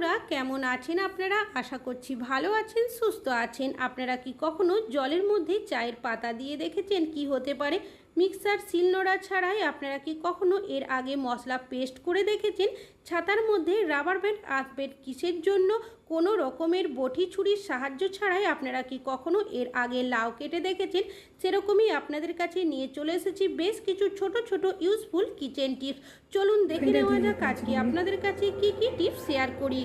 বন্ধুরা, কেমন আছেন আপনারা? আশা করছি ভালো আছেন, সুস্থ আছেন। আপনারা কি কখনো জলের মধ্যে চায়ের পাতা দিয়ে দেখেছেন কি হতে পারে? মিক্সার শিলনোড়া ছাড়াই আপনারা কি কখনো এর আগে মশলা পেস্ট করে দেখেছেন? ছাতার মধ্যে রাবার ব্যান্ড আসবেন কিসের জন্য? কোনো রকমের বটি ছুরির সাহায্য ছাড়াই আপনারা কি কখনো এর আগে লাউ কেটে দেখেছেন? সেরকমই আপনাদের কাছে নিয়ে চলে এসেছি বেশ কিছু ছোট ছোট ইউজফুল কিচেন টিপস চলুন দেখে নেওয়া যাক আজকে আপনাদের। কাছে কি কি টিপস শেয়ার করি।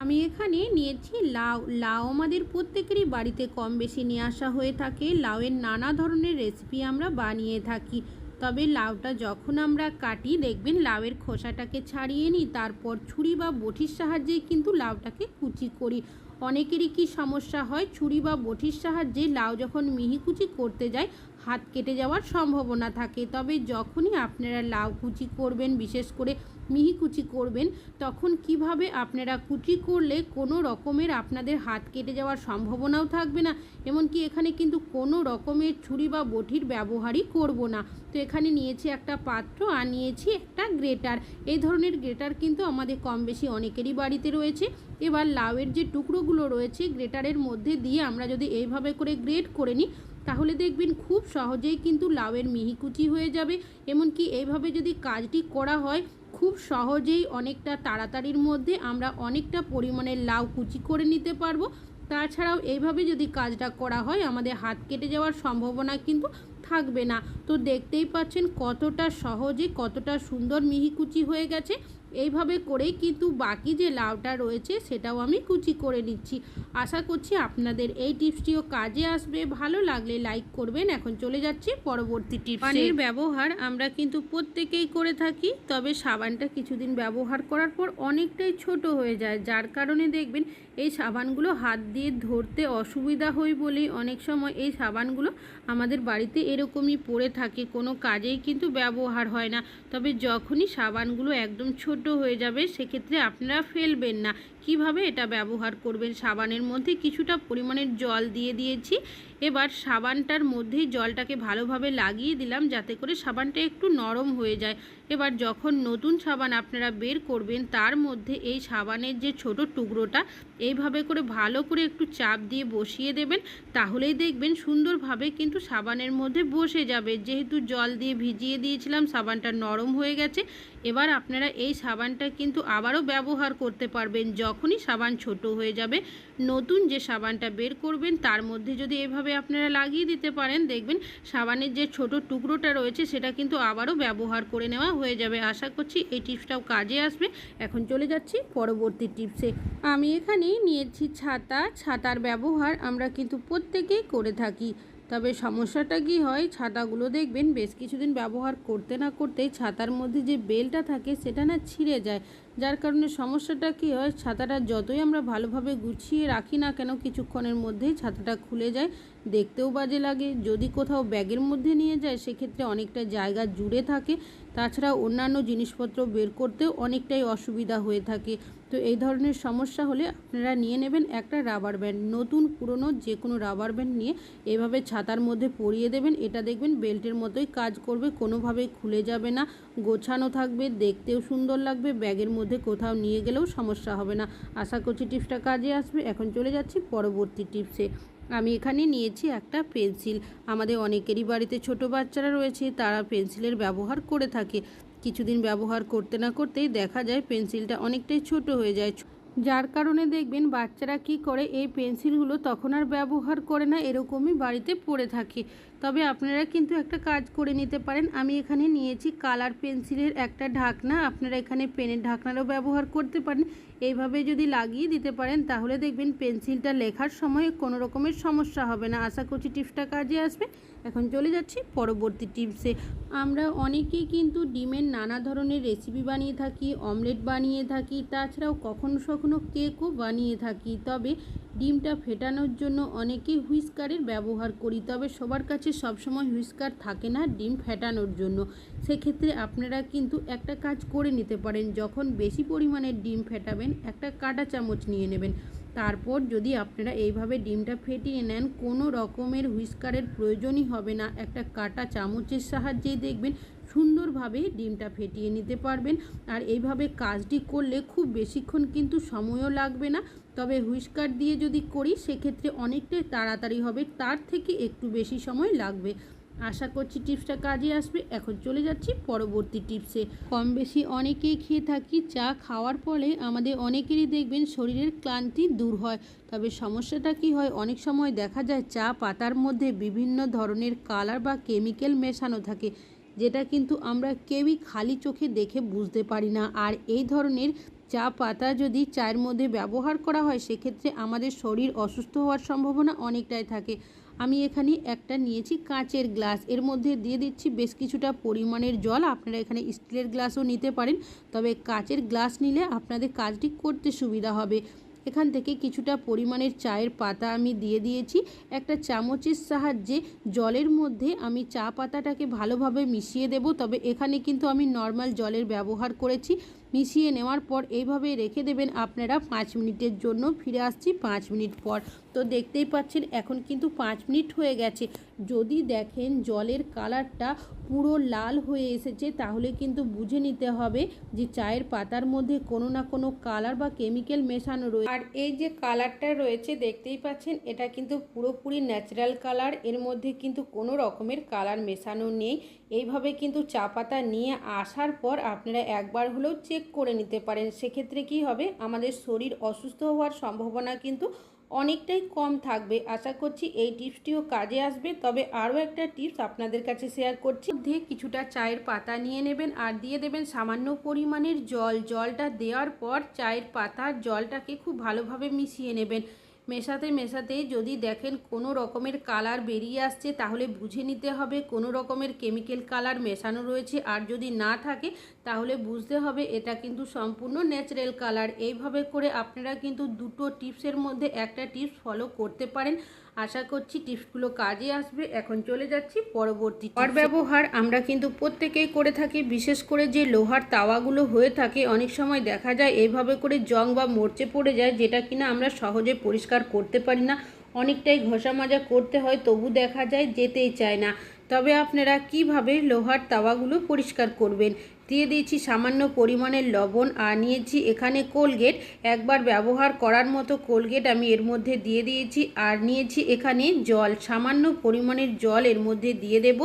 আমি এখানে নিয়েছি লাউ। লাউ আমাদের প্রত্যেকেরই বাড়িতে কম বেশি নিয়ে আসা হয়ে থাকে। লাউয়ের নানা ধরনের রেসিপি আমরা বানিয়ে থাকি। তবে লাউটা যখন আমরা কাটি, দেখবেন লাউয়ের খোসাটাকে ছাড়িয়ে নিই, তারপর ছুরি বা বটির সাহায্যে কিন্তু লাউটাকে কুচি করি। অনেকেরই কি সমস্যা হয়? ছুরি বা বটির সাহায্যে লাউ যখন মিহিকুচি করতে যায়, হাত কেটে যাওয়ার সম্ভাবনা থাকে। তবে যখনই আপনারা লাউ কুচি করবেন, বিশেষ করে মিহি কুচি করবেন, তখন কীভাবে আপনারা কুচি করলে কোনো রকমের আপনাদের হাত কেটে যাওয়ার সম্ভাবনাও থাকবে না? এমনকি এখানে কিন্তু কোনো রকমের ছুরি বা বটির ব্যবহারই করব না। তো এখানে নিয়েছি একটা পাত্র আর নিয়েছি একটা গ্রেটার। এই ধরনের গ্রেটার কিন্তু আমাদের কম বেশি অনেকেরই বাড়িতে রয়েছে। এবার লাউয়ের যে টুকরোগুলো রয়েছে, গ্রেটারের মধ্যে দিয়ে আমরা যদি এইভাবে করে গ্রেট করে নিই, তাহলে দেখবেন খুব সহজেই কিন্তু লাউয়ের মিহিকুচি হয়ে যাবে। এমনকি এইভাবে যদি কাজটি করা হয় খুব সহজেই অনেকটা তাড়াতাড়ির মধ্যে আমরা অনেকটা পরিমাণের লাউ কুচি করে নিতে পারব। তাছাড়াও এইভাবে যদি কাজটা করা হয়, আমাদের হাত কেটে যাওয়ার সম্ভাবনা কিন্তু থাকবে না। তো দেখতেই পাচ্ছেন কতটা সহজে, কতটা সুন্দর মিহিকুচি হয়ে গেছে। এইভাবে করেই কিন্তু বাকি যে লাউটা রয়েছে সেটাও আমি কুচি করে নিচ্ছি। আশা করছি আপনাদের এই টিপসটিও কাজে আসবে। ভালো লাগলে লাইক করবেন। এখন চলে যাচ্ছি পরবর্তী টিপস। পানির ব্যবহার আমরা কিন্তু প্রত্যেকেই করে থাকি, তবে সাবানটা কিছুদিন ব্যবহার করার পর অনেকটাই ছোট হয়ে যায়। যার কারণে দেখবেন এই সাবানগুলো হাত দিয়ে ধরতে অসুবিধা হয় বলেই অনেক সময় এই সাবানগুলো আমাদের বাড়িতে এরকমই পড়ে থাকে, কোনো কাজেই কিন্তু ব্যবহার হয় না। তবে যখনই সাবানগুলো একদম ছোট হয়ে যাবে, সেক্ষেত্রে আপনারা ফেলবেন না। কীভাবে এটা ব্যবহার করবেন? সাবানের মধ্যে কিছুটা পরিমাণের জল দিয়ে দিয়েছি। এবার সাবানটার মধ্যেই জলটাকে ভালোভাবে লাগিয়ে দিলাম যাতে করে সাবানটা একটু নরম হয়ে যায়। এবার যখন নতুন সাবান আপনারা বের করবেন, তার মধ্যে এই সাবানের যে ছোট টুকরোটা, এইভাবে করে ভালো করে একটু চাপ দিয়ে বসিয়ে দেবেন। তাহলেই দেখবেন সুন্দরভাবে কিন্তু সাবানের মধ্যে বসে যাবে। যেহেতু জল দিয়ে ভিজিয়ে দিয়েছিলাম, সাবানটা নরম হয়ে গেছে। এবার আপনারা এই সাবানটা কিন্তু আবারও ব্যবহার করতে পারবেন। যখনই সাবান ছোট হয়ে যাবে। নতুন যে সাবানটা বের করবেন, তার মধ্যে যদি এভাবে আপনারা লাগিয়ে দিতে পারেন, দেখবেন সাবানের যে ছোট টুকরোটা রয়েছে, সেটা কিন্তু আবারও ব্যবহার করে নেওয়া হয়ে যাবে। আশা করছি এই টিপসটাও কাজে আসবে। এখন চলে যাচ্ছি পরবর্তী টিপসে। আমি এখানে নিয়েছি ছাতা। ছাতার ব্যবহার আমরা কিন্তু প্রত্যেকেই করে থাকি। তবে সমস্যাটা কি হয়, ছাতাগুলো দেখবেন বেশ কিছুদিন ব্যবহার করতে না করতেই ছাতার মধ্যে যে বেলটা থাকে, সেটা না ছিঁড়ে যায়। যার কারণে সমস্যাটা কি হয়, ছাতাটা যতই আমরা ভালোভাবে গুছিয়ে রাখি না কেন কিছুক্ষণের মধ্যেই ছাতাটা খুলে যায়, দেখতেও বাজে লাগে। যদি কোথাও ব্যাগের মধ্যে নিয়ে যায়, সেক্ষেত্রে অনেকটা জায়গা জুড়ে থাকে। তাছাড়া অন্যান্য জিনিসপত্র বের করতেও অনেকটাই অসুবিধা হয়ে থাকে। তো এই ধরনের সমস্যা হলে আপনারা নিয়ে নেবেন একটা রাবার ব্যান্ড। নতুন, পুরনো যে কোনো রাবার ব্যান্ড নিয়ে এভাবে ছাতার মধ্যে পরিয়ে দেবেন। এটা দেখবেন বেল্টের মতোই কাজ করবে, কোনোভাবেই খুলে যাবে না। গোছানো থাকবে, দেখতেও সুন্দর লাগবে, ব্যাগের মধ্যে কোথাও নিয়ে গেলেও সমস্যা হবে না। আশা করছি টিপসটা কাজে আসবে। এখন চলে যাচ্ছি পরবর্তী টিপসে। আমি এখানে নিয়েছি একটা পেন্সিল। আমাদের অনেকেরই বাড়িতে ছোট বাচ্চারা রয়েছে, তারা পেন্সিলের ব্যবহার করে থাকে। কিছুদিন ব্যবহার করতে না করতেই দেখা যায় পেন্সিলটা অনেকটাই ছোট হয়ে যায়। যার কারণে দেখবেন বাচ্চারা কি করে, এই পেন্সিলগুলো তখন আর ব্যবহার করে না, এরকমই বাড়িতে পড়ে থাকে। তবে আপনারা কিন্তু একটা কাজ করে নিতে পারেন। আমি এখানে নিয়েছি কালার পেন্সিলের একটা ঢাকনা। আপনারা এখানে পেনের ঢাকনারও ব্যবহার করতে পারেন। এইভাবে যদি লাগিয়ে দিতে পারেন, তাহলে দেখবেন পেন্সিলটা লেখার সময় কোনো রকমের সমস্যা হবে না। আশা করছি টিপসটা কাজে আসবে। এখন চলে যাচ্ছি পরবর্তী টিপসে। আমরা অনেকেই কিন্তু ডিমের নানা ধরনের রেসিপি বানিয়ে থাকি, অমলেট বানিয়ে থাকি, তাছাড়াও কখনো কখনো কেকও বানিয়ে থাকি। তবে ডিমটা ফেটানোর জন্য অনেকেই হুইস্কারের ব্যবহার করি, তবে সবার কাছে সবসময় হুইস্কার থাকে না ডিম ফেটানোর জন্য। সেক্ষেত্রে আপনারা কিন্তু একটা কাজ করে নিতে পারেন, যখন বেশি পরিমাণে ডিম ফেটাবেন, একটা কাটা চামচ নিয়ে নেবেন। তারপর যদি আপনারা এইভাবে ডিমটা ফেটিয়ে নেন, কোনো রকমের হুইস্কারের প্রয়োজনই হবে না। একটা কাটা চামচের সাহায্যেই দেখবেন সুন্দরভাবে ডিমটা ফেটিয়ে নিতে পারবেন। আর এইভাবে কাজটি করলে খুব বেশিক্ষণ কিন্তু সময়ও লাগবে না। তবে হুইস্কার দিয়ে যদি করি, সেক্ষেত্রে অনেকটাই তাড়াতাড়ি হবে। তার থেকে একটু বেশি সময় লাগবে। আশা করছি টিপসটা কাজে আসবে। এখন চলে যাচ্ছি পরবর্তী টিপসে। কম বেশি অনেকেই খেয়ে থাকি, চা খাওয়ার ফলে আমাদের অনেকেরই দেখবেন শরীরের ক্লান্তি দূর হয়। তবে সমস্যাটা কি হয়? অনেক সময় দেখা যায় চা পাতার মধ্যে বিভিন্ন ধরনের কালার বা কেমিক্যাল মেশানো থাকে। যেটা কিন্তু আমরা কেউই খালি চোখে দেখে বুঝতে পারি না। আর এই ধরনের চা পাতা যদি চায়ের মধ্যে ব্যবহার করা হয়, সেক্ষেত্রে আমাদের শরীর অসুস্থ হওয়ার সম্ভাবনা অনেকটাই থাকে। আমি এখানে একটা নিয়েছি কাঁচের গ্লাস। এর মধ্যে দিয়ে দিচ্ছি বেশ কিছুটা পরিমাণের জল। আপনারা এখানে স্টিলের গ্লাসও নিতে পারেন। তবে কাঁচের গ্লাস নিলে আপনাদের কাজটি করতে সুবিধা হবে। এখান থেকে কিছুটা পরিমাণের চায়ের পাতা আমি দিয়ে দিয়েছি। একটা চামচের সাহায্যে জলের মধ্যে আমি চা পাতাটাকে ভালোভাবে মিশিয়ে দেব। তবে এখানে কিন্তু আমি নর্মাল জলের ব্যবহার করেছি। মিশিয়ে নেওয়ার পর এইভাবে রেখে দেবেন আপনারা পাঁচ মিনিটের জন্য। ফিরে আসছি পাঁচ মিনিট পর। তো দেখতেই পাচ্ছেন, এখন কিন্তু পাঁচ মিনিট হয়ে গেছে। যদি দেখেন জলের কালারটা পুরো লাল হয়ে এসেছে, তাহলে কিন্তু বুঝে নিতে হবে যে চায়ের পাতার মধ্যে কোনো না কোনো কালার বা কেমিক্যাল মেশানো রয়েছে আর এই যে কালারটা রয়েছে, দেখতেই পাচ্ছেন, এটা কিন্তু পুরোপুরি ন্যাচারাল কালার। এর মধ্যে কিন্তু কোনো রকমের কালার মেশানো নেই। এইভাবে কিন্তু চা পাতা নিয়ে আসার পর আপনারা একবার হলেও চেক করে নিতে পারেন। সেক্ষেত্রে কি হবে? আমাদের শরীর অসুস্থ হওয়ার সম্ভাবনা কিন্তু অনেকটাই কম থাকবে। আশা করছি এই টিপসটিও কাজে আসবে। তবে আরও একটা টিপস আপনাদের কাছে শেয়ার করছি। মধ্যে কিছুটা চায়ের পাতা নিয়ে নেবেন আর দিয়ে দেবেন সামান্য পরিমাণের জল। জলটা দেওয়ার পর চায়ের পাতার জলটাকে খুব ভালোভাবে মিশিয়ে নেবেন। মেশাতে মেশাতে যদি দেখেন কোনো রকমের কালার বেরিয়ে আসছে, তাহলে বুঝে নিতে হবে কোনো রকমের কেমিক্যাল কালার মেশানো রয়েছে। আর যদি না থাকে, তাহলে বুঝতে হবে এটা কিন্তু সম্পূর্ণ ন্যাচারাল কালার। এইভাবে করে আপনারা কিন্তু দুটো টিপসের মধ্যে একটা টিপস ফলো করতে পারেন। আশা করছি টিপসগুলো কাজে আসবে। এখন চলে যাচ্ছি পরবর্তী ঘর ব্যবহার আমরা কিন্তু প্রত্যেকেই করে থাকি, বিশেষ করে যে লোহার তাওয়াগুলো হয়ে থাকে, অনেক সময় দেখা যায় এইভাবে করে জং বা মরচে পড়ে যায়, যেটা কিনা আমরা সহজে পরিষ্কার করতে পারি না। অনেকটাই ঘষা মাজা করতে হয়, তবু দেখা যায় যেতেই চায় না। তবে আপনারা কীভাবে লোহার তাওয়াগুলো পরিষ্কার করবেন? দিয়ে দিয়েছি সামান্য পরিমাণের লবণ আর নিয়েছি এখানে কোলগেট। একবার ব্যবহার করার মতো কোলগেট আমি এর মধ্যে দিয়ে দিয়েছি আর নিয়েছি এখানে জল। সামান্য পরিমাণের জল এর মধ্যে দিয়ে দেব।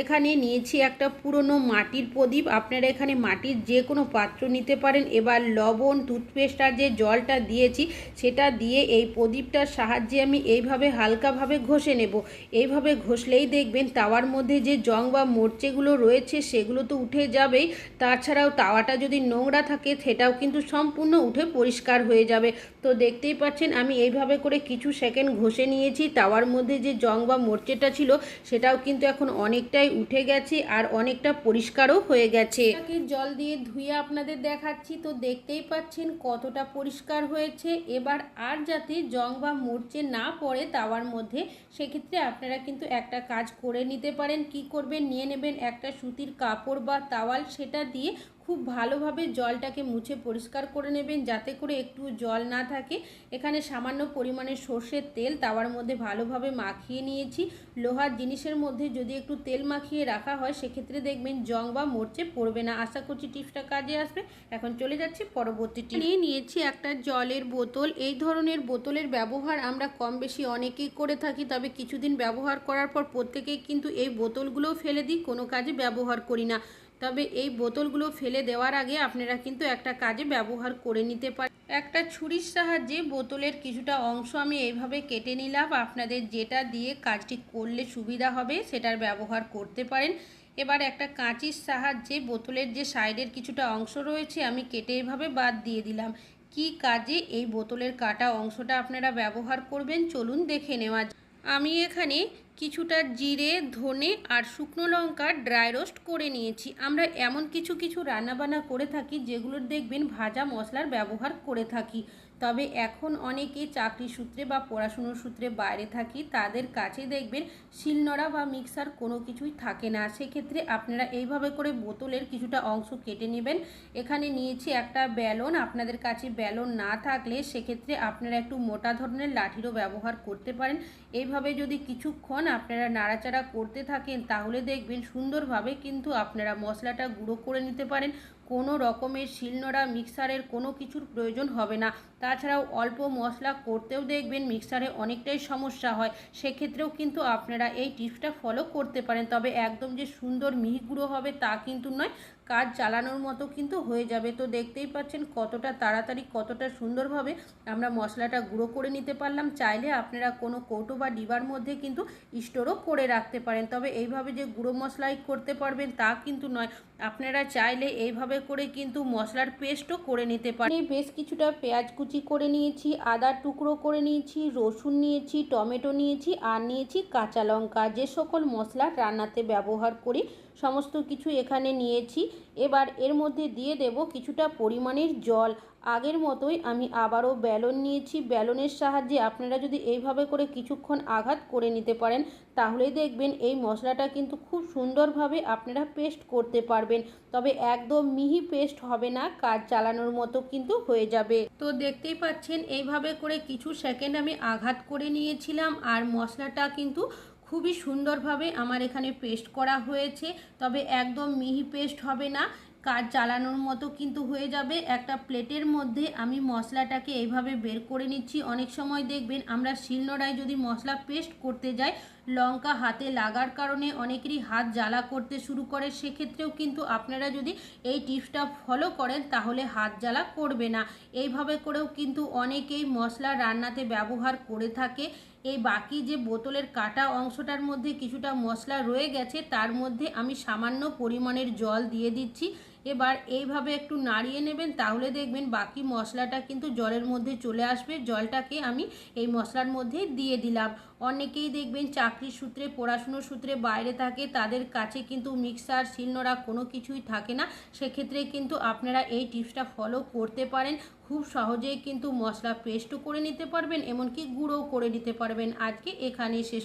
এখানে নিয়েছি একটা পুরনো মাটির প্রদীপ। আপনারা এখানে মাটির যে কোনো পাত্র নিতে পারেন। এবার লবণ টুথপেস্ট আর যে জলটা দিয়েছি, সেটা দিয়ে এই প্রদীপটার সাহায্যে আমি এইভাবে হালকাভাবে ঘষে নেব। এইভাবে ঘষলেই দেখবেন তাওয়ার মধ্যে যে জং বা মোর্চেগুলো রয়েছে, সেগুলো তো উঠে যাবেই। তাছাড়াও তাওয়াটা যদি নোংরা থাকে, সেটাও কিন্তু সম্পূর্ণ উঠে পরিষ্কার হয়ে যাবে। তো দেখতেই পাচ্ছেন, আমি এইভাবে করে কিছু সেকেন্ড ঘষে নিয়েছি। তাওয়ার মধ্যে যে জং বা মোর্চেটা ছিল, সেটাও কিন্তু এখন অনেকটাই উঠে গেছে আর অনেকটা পরিষ্কারও হয়ে গেছে। জল দিয়ে ধুয়ে আপনাদের দেখাচ্ছি। তো দেখতেই পাচ্ছেন কতটা পরিষ্কার হয়েছে। এবার আর যাতে জং বা মরচে না পড়ে তাওয়ার মধ্যে, সেক্ষেত্রে আপনারা কিন্তু একটা কাজ করে নিতে পারেন। কি করবেন? নিয়ে নেবেন একটা সুতির কাপড় বা তাওয়াল, সেটা দিয়ে খুব ভালোভাবে জলটাকে মুছে পরিষ্কার করে নেবেন, যাতে করে একটু জল না থাকে। এখানে সামান্য পরিমাণে সর্ষের তেল তাওয়ার মধ্যে ভালোভাবে মাখিয়ে নিয়েছি। লোহার জিনিসের মধ্যে যদি একটু তেল মাখিয়ে রাখা হয়, সেক্ষেত্রে দেখবেন জং বা মরচে পড়বে না। আশা করছি টিপসটা কাজে আসবে। এখন চলে যাচ্ছি পরবর্তী নিয়ে নিয়েছি একটা জলের বোতল। এই ধরনের বোতলের ব্যবহার আমরা কম বেশি অনেকেই করে থাকি, তবে কিছুদিন ব্যবহার করার পর প্রত্যেকেই কিন্তু এই বোতলগুলোও ফেলে দিই, কোনো কাজে ব্যবহার করি না। তবে এই বোতলগুলো ফেলে দেওয়ার আগে আপনারা কিন্তু একটা কাজে ব্যবহার করে নিতে পারেন। একটা ছুরির সাহায্যে বোতলের কিছুটা অংশ আমি এইভাবে কেটে নিলাম। আপনাদের যেটা দিয়ে কাজটি করলে সুবিধা হবে সেটার ব্যবহার করতে পারেন। এবার একটা কাঁচির সাহায্যে বোতলের যে সাইডের কিছুটা অংশ রয়েছে আমি কেটে এভাবে বাদ দিয়ে দিলাম। কি কাজে এই বোতলের কাটা অংশটা আপনারা ব্যবহার করবেন চলুন দেখে নেওয়া আমি এখানে কিছুটা জিরে, ধনে আর শুকনো লঙ্কা ড্রাই রোস্ট করে নিয়েছি। আমরা এমন কিছু কিছু রান্নাবান্না করে থাকি যেগুলোর দেখবেন ভাজা মশলার ব্যবহার করে থাকি। তবে এখন অনেকে চাকরি সূত্রে বা পড়াশুনোর সূত্রে বাইরে থাকি, তাদের কাছে দেখবেন শিলনোড়া বা মিক্সার কোনো কিছুই থাকে না। সেক্ষেত্রে আপনারা এইভাবে করে বোতলের কিছুটা অংশ কেটে নেবেন। এখানে নিয়েছি একটা ব্যালন আপনাদের কাছে ব্যালন না থাকলে সেক্ষেত্রে আপনারা একটু মোটা ধরনের লাঠিরও ব্যবহার করতে পারেন। এইভাবে যদি কিছুক্ষণ আপনারা নাড়াচাড়া করতে থাকেন তাহলে দেখবেন সুন্দরভাবে কিন্তু আপনারা মশলাটা গুঁড়ো করে নিতে পারেন। কোনো রকমের শিলনোড়া মিক্সারের কোনো কিছুর প্রয়োজন হবে না। তাছাড়াও অল্প মশলা করতেও দেখবেন মিক্সারে অনেকটাই সমস্যা হয়। সেক্ষেত্রেও কিন্তু আপনারা এই টিপসটা ফলো করতে পারেন। তবে একদম যে সুন্দর মিহি গুঁড়ো হবে তা কিন্তু নয়, কাজ চালানোর মতো কিন্তু হয়ে যাবে। তো দেখতেই পাচ্ছেন কতটা তাড়াতাড়ি, কতটা সুন্দরভাবে আমরা মশলাটা গুঁড়ো করে নিতে পারলাম। চাইলে আপনারা কোনো কৌটো বা ডিবার মধ্যে কিন্তু স্টোরও করে রাখতে পারেন। তবে এইভাবে যে গুঁড়ো মশলাই করতে পারবেন তা কিন্তু নয়। আপনারা চাইলে এইভাবে করে কিন্তু মশলার পেস্টও করে নিতে পারেন। বেশ কিছুটা পেঁয়াজ কুচি করে নিয়েছি, আদা টুকরো করে নিয়েছি, রসুন নিয়েছি, টমেটো নিয়েছি, আর নিয়েছি কাঁচা লঙ্কা। যে সকল মশলা রান্নাতে ব্যবহার করি, সমস্ত কিছু এখানে নিয়েছি। এবার এর মধ্যে দিয়ে দেব কিছুটা পরিমাণের জল। আগের মতোই আমি আবারও ব্যালন নিয়েছি। ব্যালনের সাহায্যে আপনারা যদি এইভাবে করে কিছুক্ষণ আঘাত করে নিতে পারেন, তাহলেই দেখবেন এই মশলাটা কিন্তু খুব সুন্দরভাবে আপনারা পেস্ট করতে পারবেন। তবে একদম মিহি পেস্ট হবে না, কাজ চালানোর মতো কিন্তু হয়ে যাবে। তো দেখতেই পাচ্ছেন, এইভাবে করে কিছু সেকেন্ড আমি আঘাত করে নিয়েছিলাম আর মশলাটা কিন্তু খুবই সুন্দরভাবে আমার এখানে পেস্ট করা হয়েছে। তবে একদম মিহি পেস্ট হবে না কাজ চালানোর মতো কিন্তু হয়ে যাবে। একটা প্লেটের মধ্যে আমি মশলাটাকে এইভাবে বের করে নিচ্ছি। অনেক সময় দেখবেন আমরা শিলনোড়ায় যদি মশলা পেস্ট করতে যাই, লঙ্কা হাতে লাগার কারণে অনেকেরই হাত জ্বালা করতে শুরু করে। সেক্ষেত্রেও কিন্তু আপনারা যদি এই টিপসটা ফলো করেন, তাহলে হাত জ্বালা করবে না। এইভাবে করেও কিন্তু অনেকেই মশলা রান্নাতে ব্যবহার করে থাকে। এই বাকি যে বোতলের কাটা অংশটার মধ্যে কিছুটা মশলা রয়ে গেছে, তার মধ্যে আমি সামান্য পরিমাণের জল দিয়ে দিচ্ছি। এবার এইভাবে একটু নাড়িয়ে নেবেন, তাহলে দেখবেন বাকি মশলাটা কিন্তু জলের মধ্যে চলে আসবে। জলটাকে আমি এই মশলার মধ্যে দিয়ে দিলাম। অনেকেই দেখবেন চাকরির সূত্রে, পড়াশুনোর সূত্রে বাইরে থাকে, তাদের কাছে কিন্তু মিক্সার, শিলনোড়া কোনো কিছুই থাকে না। সেক্ষেত্রে কিন্তু আপনারা এই টিপসটা ফলো করতে পারেন। খুব সহজেই কিন্তু মশলা পেস্টও করে নিতে পারবেন, এমনকি গুঁড়োও করে নিতে পারবেন। আজকে এখানেই শেষ